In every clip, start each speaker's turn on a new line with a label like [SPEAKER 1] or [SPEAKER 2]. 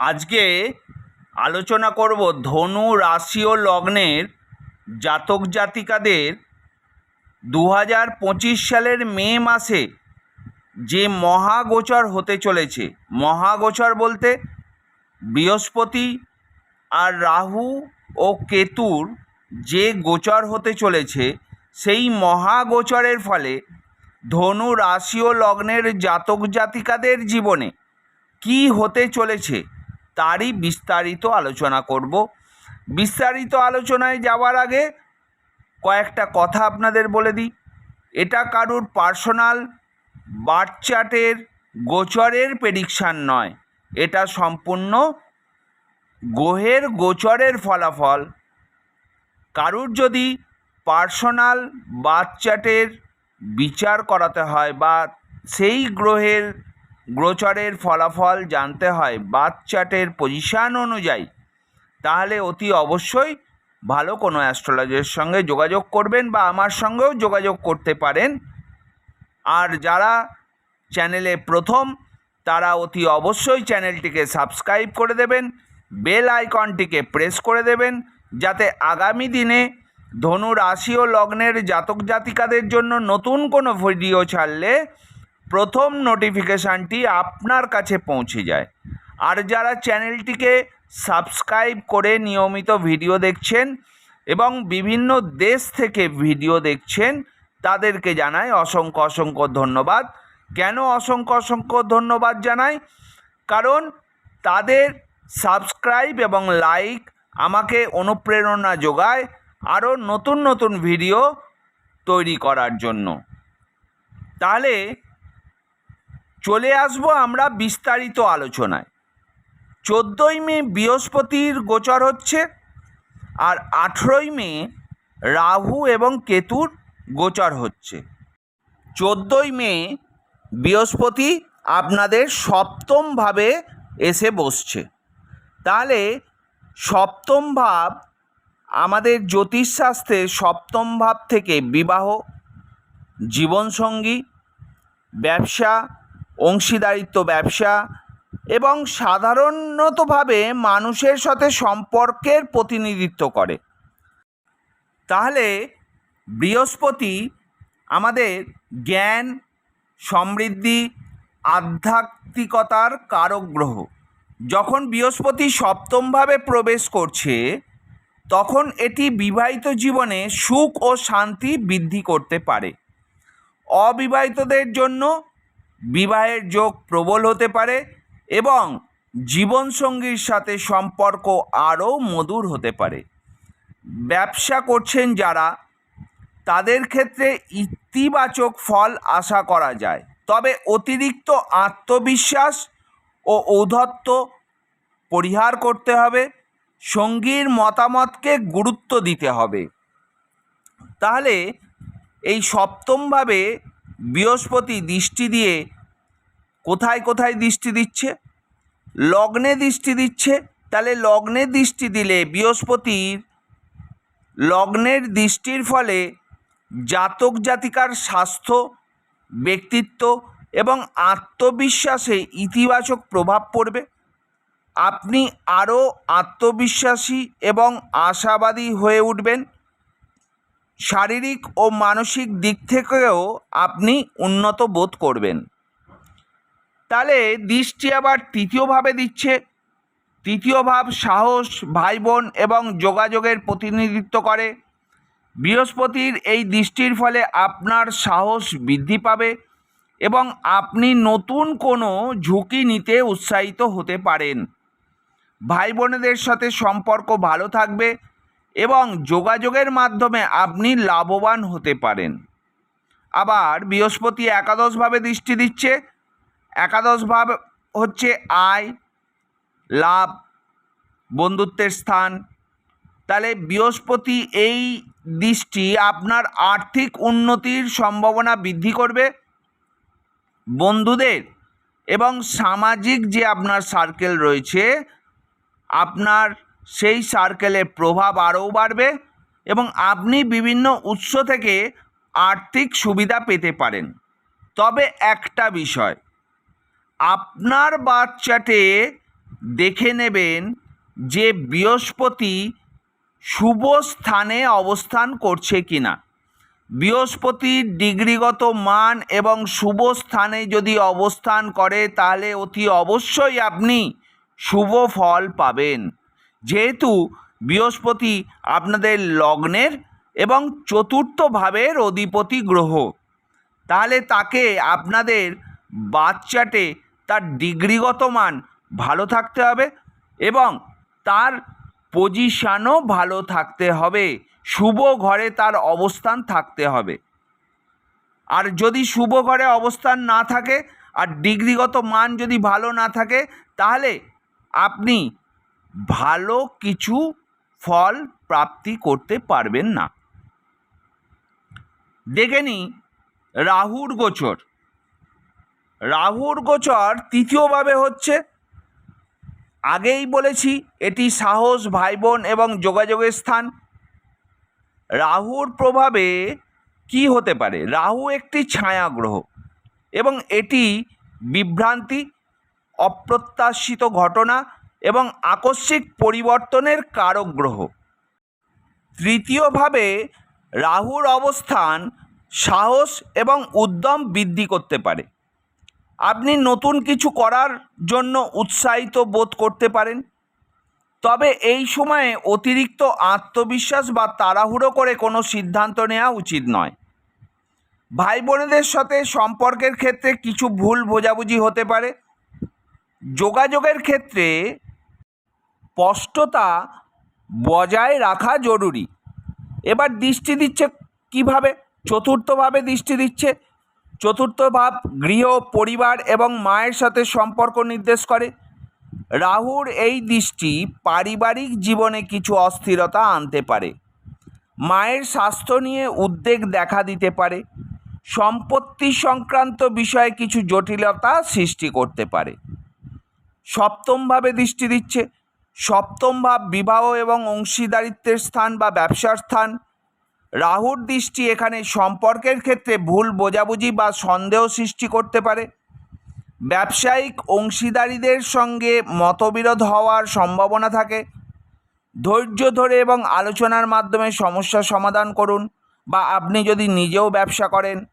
[SPEAKER 1] আজকে আলোচনা করব ধনু রাশি ও লগ্নের জাতক জাতিকাদের দু হাজার পঁচিশ সালের মে মাসে যে মহাগোচর হতে চলেছে। মহাগোচর বলতে বৃহস্পতি আর রাহু ও কেতুর যে গোচর হতে চলেছে, সেই মহাগোচরের ফলে ধনু রাশি ও লগ্নের জাতক জাতিকাদের জীবনে কি হতে চলেছে তারই বিস্তারিত আলোচনা করব। বিস্তারিত আলোচনায় যাওয়ার আগে কয়েকটা কথা আপনাদের বলে দিই। এটা কারুর পার্সোনাল বার্থ চার্টের গোচরের প্রেডিকশান নয়। এটা সম্পূর্ণ গ্রহের গোচরের ফলাফল। কারুর যদি পার্সোনাল বার্থ চার্টের বিচার করাতে হয় বা সেই গ্রহের গোচরের ফলাফল জানতে হয় বার্থ চার্টের পজিশান অনুযায়ী। তাহলে অতি অবশ্যই ভালো কোনো অ্যাস্ট্রোলজারের সঙ্গে যোগাযোগ করবেন বা আমার সঙ্গেও যোগাযোগ করতে পারেন। আর যারা চ্যানেলে প্রথম, তারা অতি অবশ্যই চ্যানেলটিকে সাবস্ক্রাইব করে দেবেন, বেল আইকনটিকে প্রেস করে দেবেন, যাতে আগামী দিনে ধনু রাশি ও লগ্নের জাতক জাতিকাদের জন্য নতুন কোনো ভিডিও ছাড়লে প্রথম নোটিফিকেশানটি আপনার কাছে পৌঁছে যায়। আর যারা চ্যানেলটিকে সাবস্ক্রাইব করে নিয়মিত ভিডিও দেখছেন এবং বিভিন্ন দেশ থেকে ভিডিও দেখছেন, তাদেরকে জানাই অসংখ্য অসংখ্য ধন্যবাদ। কেন অসংখ্য অসংখ্য ধন্যবাদ জানাই? কারণ তাদের সাবস্ক্রাইব এবং লাইক আমাকে অনুপ্রেরণা যোগায় আরও নতুন নতুন ভিডিও তৈরি করার জন্য। তাহলে চলে আসব আমরা বিস্তারিত আলোচনায়। চোদ্দোই মে বৃহস্পতির গোচর হচ্ছে আর আঠেরোই মে রাহু এবং কেতুর গোচর হচ্ছে। চোদ্দোই মে বৃহস্পতি আপনাদের সপ্তমভাবে এসে বসছে। তাহলে সপ্তম ভাব আমাদের জ্যোতিষশাস্ত্রে সপ্তম ভাব থেকে বিবাহ, জীবনসঙ্গী, ব্যবসা অংশীদারিত্ব ব্যবসা এবং সাধারণতভাবে মানুষের সাথে সম্পর্কের প্রতিনিধিত্ব করে। তাহলে বৃহস্পতি আমাদের জ্ঞান, সমৃদ্ধি, আধ্যাত্মিকতার কারক গ্রহ। যখন বৃহস্পতি সপ্তমভাবে প্রবেশ করছে, তখন এটি বিবাহিত জীবনে সুখ ও শান্তি বৃদ্ধি করতে পারে। অবিবাহিতদের জন্য বিবাহের যোগ প্রবল হতে পারে এবং জীবনসঙ্গীর সাথে সম্পর্ক আরও মধুর হতে পারে। ব্যবসা করছেন যারা, তাদের ক্ষেত্রে ইতিবাচক ফল আশা করা যায়। তবে অতিরিক্ত আত্মবিশ্বাস ও ঔদ্ধত্য পরিহার করতে হবে, সঙ্গীর মতামতকে গুরুত্ব দিতে হবে। তাহলে এই সপ্তমভাবে বৃহস্পতি দৃষ্টি দিয়ে কোথায় কোথায় দৃষ্টি দিচ্ছে? লগ্নে দৃষ্টি দিচ্ছে। তাহলে লগ্নে দৃষ্টি দিলে বৃহস্পতির লগ্নের দৃষ্টির ফলে জাতক জাতিকার স্বাস্থ্য, ব্যক্তিত্ব এবং আত্মবিশ্বাসে ইতিবাচক প্রভাব পড়বে। আপনি আরও আত্মবিশ্বাসী এবং আশাবাদী হয়ে উঠবেন। শারীরিক ও মানসিক দিক থেকেও আপনি উন্নত বোধ করবেন। তাহলে দৃষ্টি আবার তৃতীয়ভাবে দিচ্ছে। তৃতীয় ভাব সাহস ভাই বোন এবং যোগাযোগের প্রতিনিধিত্ব করে। বৃহস্পতির এই দৃষ্টির ফলে আপনার সাহস বৃদ্ধি পাবে এবং আপনি নতুন কোনো ঝুঁকি নিতে উৎসাহিত হতে পারেন। ভাই বোনেদের সাথে সম্পর্ক ভালো থাকবে। এবং যোগাযোগের মাধ্যমে আপনি লাভবান হতে পারেন। আবার বৃহস্পতি একাদশভাবে দৃষ্টি দিচ্ছে। একাদশ ভাব হচ্ছে আয়, লাভ, বন্ধুত্বের স্থান। তাহলে বৃহস্পতি এই দৃষ্টি আপনার আর্থিক উন্নতির সম্ভাবনা বৃদ্ধি করবে। বন্ধুদের এবং সামাজিক যে আপনার সার্কেল রয়েছে, আপনার সেই সার্কেলের প্রভাব আরও বাড়বে এবং আপনি বিভিন্ন উৎস থেকে আর্থিক সুবিধা পেতে পারেন। তবে একটা বিষয়, আপনার বাচ্চাটে দেখে নেবেন যে বৃহস্পতি শুভ স্থানে অবস্থান করছে কিনা। বৃহস্পতির ডিগ্রিগত মান এবং শুভ স্থানে যদি অবস্থান করে, তাহলে অতি অবশ্যই আপনি শুভ ফল পাবেন। যেহেতু বৃহস্পতি আপনাদের লগ্নের এবং চতুর্থ ভাবের অধিপতি গ্রহ, তাহলে তাকে আপনাদের বাচ্চাটে তার ডিগ্রিগত মান ভালো থাকতে হবে এবং তার পজিশানও ভালো থাকতে হবে। শুভ ঘরে তার অবস্থান থাকতে হবে। আর যদি শুভ ঘরে অবস্থান না থাকে, আর ডিগ্রিগত মান যদি ভালো না থাকে, তাহলে আপনি ভালো কিছু ফল প্রাপ্তি করতে পারবেন না। দেখে নিই রাহুর গোচর। রাহুর গোচর তৃতীয়ভাবে হচ্ছে, আগেই বলেছি এটি সাহস ভাই বোন এবং যোগাযোগের স্থান। রাহুর প্রভাবে কি হতে পারে? রাহু একটি ছায়া গ্রহ এবং এটি বিভ্রান্তি, অপ্রত্যাশিত ঘটনা এবং আকস্মিক পরিবর্তনের কারক গ্রহ তৃতীয়ভাবে, রাহুর অবস্থান সাহস এবং উদ্যম বৃদ্ধি করতে পারে। আপনি নতুন কিছু করার জন্য উৎসাহিত বোধ করতে পারেন। তবে এই সময়ে অতিরিক্ত আত্মবিশ্বাস বা তাড়াহুড়ো করে কোনো সিদ্ধান্ত নেওয়া উচিত নয়। ভাই বোনেদের সাথে সম্পর্কের ক্ষেত্রে কিছু ভুল বোঝাবুঝি হতে পারে। যোগাযোগের ক্ষেত্রে স্পষ্টতা বজায় রাখা জরুরি। এবার দৃষ্টি দিচ্ছে কীভাবে? চতুর্থভাবে দৃষ্টি দিচ্ছে। চতুর্থ ভাব গৃহ, পরিবার এবং মায়ের সাথে সম্পর্ক নির্দেশ করে। রাহুর এই দৃষ্টি পারিবারিক জীবনে কিছু অস্থিরতা আনতে পারে। মায়ের স্বাস্থ্য নিয়ে উদ্বেগ দেখা দিতে পারে। সম্পত্তি সংক্রান্ত বিষয়ে কিছু জটিলতা সৃষ্টি করতে পারে। সপ্তমভাবে দৃষ্টি দিচ্ছে সপ্তম ভাব বিবাহ এবং অংশীদারিত্বের স্থান বা ব্যবসার স্থান। রাহুর দৃষ্টি এখানে সম্পর্কের ক্ষেত্রে ভুল বোঝাবুঝি বা সন্দেহ সৃষ্টি করতে পারে। ব্যবসায়িক অংশীদারিদের সঙ্গে মতবিরোধ হওয়ার সম্ভাবনা থাকে। ধৈর্য ধরে এবং আলোচনার মাধ্যমে সমস্যার সমাধান করুন বা আপনি যদি নিজেও ব্যবসা করেন,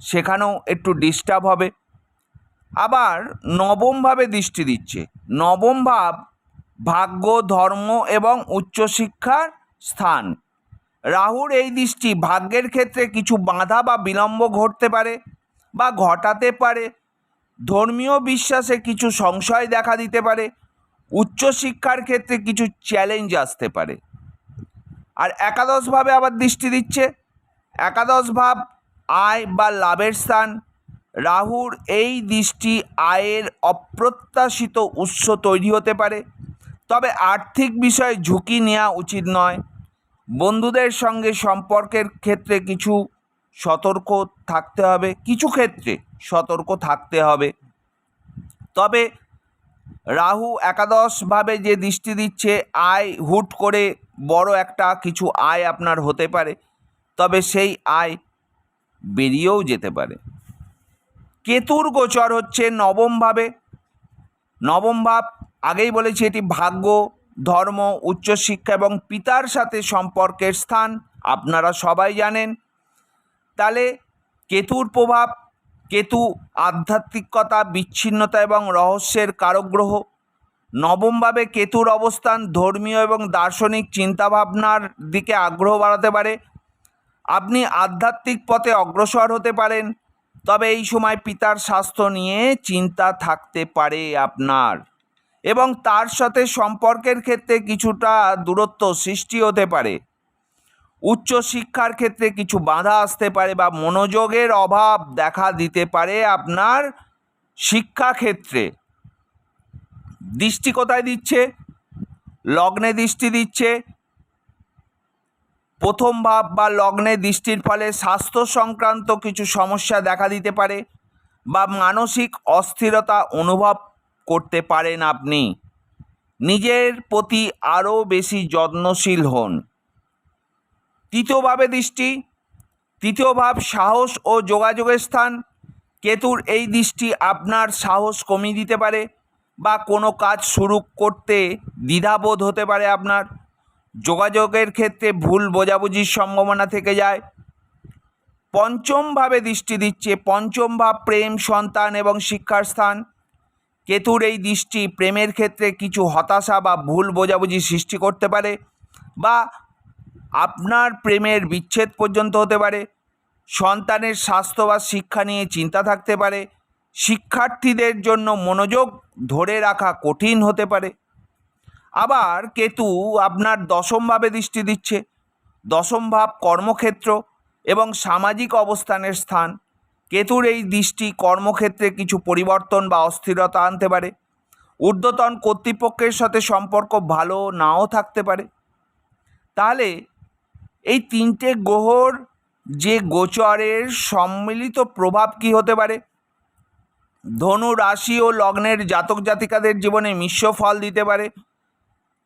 [SPEAKER 1] সেখানেও একটু ডিস্টার্ব হবে। আবার নবমভাবে দৃষ্টি দিচ্ছে। নবম ভাব ভাগ্য, ধর্ম এবং উচ্চশিক্ষার স্থান। রাহুর এই দৃষ্টি ভাগ্যের ক্ষেত্রে কিছু বাধা বা বিলম্ব ঘটতে পারে বা ঘটাতে পারে। ধর্মীয় বিশ্বাসে কিছু সংশয় দেখা দিতে পারে। উচ্চশিক্ষার ক্ষেত্রে কিছু চ্যালেঞ্জ আসতে পারে। আর একাদশভাবে আবার দৃষ্টি দিচ্ছে। একাদশ ভাব আয় বা লাভের স্থান। রাহুর এই দৃষ্টি আয়ের অপ্রত্যাশিত উৎস তৈরি হতে পারে। তবে আর্থিক বিষয়ে ঝুঁকি নেওয়া উচিত নয়। বন্ধুদের সঙ্গে সম্পর্কের ক্ষেত্রে কিছু সতর্ক থাকতে হবে, কিছু ক্ষেত্রে সতর্ক থাকতে হবে। তবে রাহু একাদশভাবে যে দৃষ্টি দিচ্ছে, আয় হুট করে বড় একটা কিছু আয় আপনার হতে পারে, তবে সেই আয় বেরিয়েও যেতে পারে। কেতুর গোচর হচ্ছে নবমভাবে নবম ভাব আগেই বলেছি এটি ভাগ্য, ধর্ম, উচ্চশিক্ষা এবং পিতার সাথে সম্পর্কের স্থান। আপনারা সবাই জানেন। তাহলে কেতুর প্রভাব, কেতু আধ্যাত্মিকতা, বিচ্ছিন্নতা এবং রহস্যের কারক গ্রহ নবমভাবে কেতুর অবস্থান ধর্মীয় এবং দার্শনিক চিন্তাভাবনার দিকে আগ্রহ বাড়াতে পারে। আপনি আধ্যাত্মিক পথে অগ্রসর হতে পারেন। তবে এই সময় পিতার স্বাস্থ্য নিয়ে চিন্তা থাকতে পারে আপনার। এবং তার সাথে সম্পর্কের ক্ষেত্রে কিছুটা দূরত্ব সৃষ্টি হতে পারে। উচ্চ শিক্ষার ক্ষেত্রে কিছু বাধা আসতে পারে বা মনোযোগের অভাব দেখা দিতে পারে আপনার শিক্ষাক্ষেত্রে দৃষ্টি কোথায় দিচ্ছে? লগ্নে দৃষ্টি দিচ্ছে। প্রথম ভাব বা লগ্নে দৃষ্টির ফলে স্বাস্থ্য সংক্রান্ত কিছু সমস্যা দেখা দিতে পারে বা মানসিক অস্থিরতা অনুভব করতে পারেন আপনি। নিজের প্রতি আরও বেশি যত্নশীল হন। তৃতীয়ভাবে দৃষ্টি। তৃতীয় ভাব সাহস ও যোগাযোগের স্থান। কেতুর এই দৃষ্টি আপনার সাহস কমিয়ে দিতে পারে বা কোনো কাজ শুরু করতে দ্বিধাবোধ হতে পারে আপনার। যোগাযোগের ক্ষেত্রে ভুল বোঝাবুঝির সম্ভাবনা থেকে যায়। পঞ্চমভাবে দৃষ্টি দিচ্ছে পঞ্চম ভাব প্রেম, সন্তান এবং শিক্ষার স্থান। কেতুর এই দৃষ্টি প্রেমের ক্ষেত্রে কিছু হতাশা বা ভুল বোঝাবুঝি সৃষ্টি করতে পারে বা আপনার প্রেমের বিচ্ছেদ পর্যন্ত হতে পারে। সন্তানের স্বাস্থ্য বা শিক্ষা নিয়ে চিন্তা থাকতে পারে। শিক্ষার্থীদের জন্য মনোযোগ ধরে রাখা কঠিন হতে পারে। আবার কেতু আপনার দশমভাবে দৃষ্টি দিচ্ছে। দশম ভাব কর্মক্ষেত্র এবং সামাজিক অবস্থানের স্থান। কেতুর এই দৃষ্টি কর্মক্ষেত্রে কিছু পরিবর্তন বা অস্থিরতা আনতে পারে। ঊর্ধ্বতন কর্তৃপক্ষের সাথে সম্পর্ক ভালো নাও থাকতে পারে। তাহলে এই তিনটে গ্রহর যে গোচরের সম্মিলিত প্রভাব কি হতে পারে? ধনু রাশি ও লগ্নের জাতক জাতিকাদের জীবনে মিশ্র ফল দিতে পারে।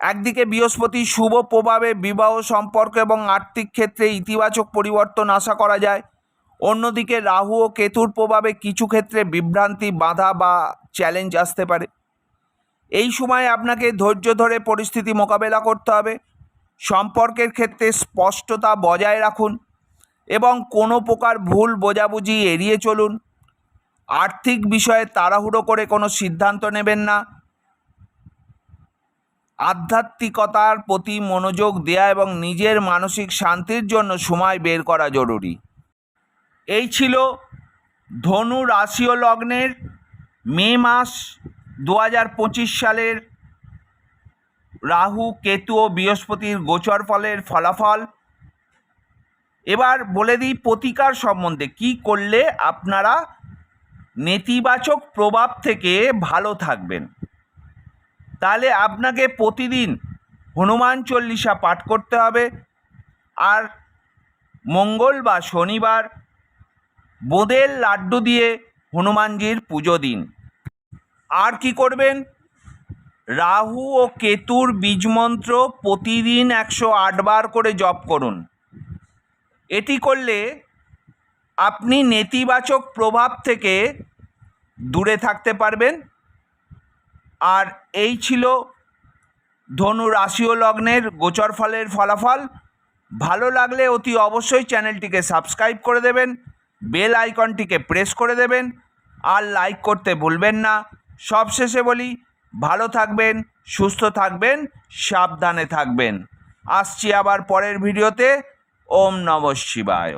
[SPEAKER 1] একদিকে বৃহস্পতি শুভ প্রভাবে বিবাহ সম্পর্ক এবং আর্থিক ক্ষেত্রে ইতিবাচক পরিবর্তন আশা করা যায়। অন্যদিকে রাহু ও কেতুর প্রভাবে কিছু ক্ষেত্রে বিভ্রান্তি, বাধা বা চ্যালেঞ্জ আসতে পারে। এই সময় আপনাকে ধৈর্য ধরে পরিস্থিতি মোকাবেলা করতে হবে। সম্পর্কের ক্ষেত্রে স্পষ্টতা বজায় রাখুন এবং কোনো প্রকার ভুল বোঝাবুঝি এড়িয়ে চলুন। আর্থিক বিষয়ে তাড়াহুড়ো করে কোনো সিদ্ধান্ত নেবেন না। আধ্যাত্মিকতার প্রতি মনোযোগ দেয়া এবং নিজের মানসিক শান্তির জন্য সময় বের করা জরুরি। এই ছিল ধনু রাশি ও লগ্নের মে মাস দু হাজার পঁচিশ সালের রাহু, কেতু ও বৃহস্পতির গোচর ফলের ফলাফল। এবার বলে দিই প্রতিকার সম্বন্ধে কি করলে আপনারা নেতিবাচক প্রভাব থেকে ভালো থাকবেন। তাহলে আপনাকে প্রতিদিন হনুমান চল্লিশা পাঠ করতে হবে। আর মঙ্গল বা শনিবার বোঁদের লাড্ডু দিয়ে হনুমানজির পুজো দিন। আর কি করবেন? রাহু ও কেতুর বীজমন্ত্র প্রতিদিন একশো আটবার করে জপ করুন। এটি করলে আপনি নেতিবাচক প্রভাব থেকে দূরে থাকতে পারবেন। আর এই ছিল ধনু রাশি ও লগ্নের গোচর ফলের ফলাফল। ভালো লাগলে অতি অবশ্যই চ্যানেলটিকে সাবস্ক্রাইব করে দেবেন। বেল আইকনটিকে প্রেস করে দেবেন আর লাইক করতে ভুলবেন না। সবশেষে বলি, ভালো থাকবেন, সুস্থ থাকবেন, সাবধানে থাকবেন। আসছি আবার পরের ভিডিওতে। ওম নম শিবায়।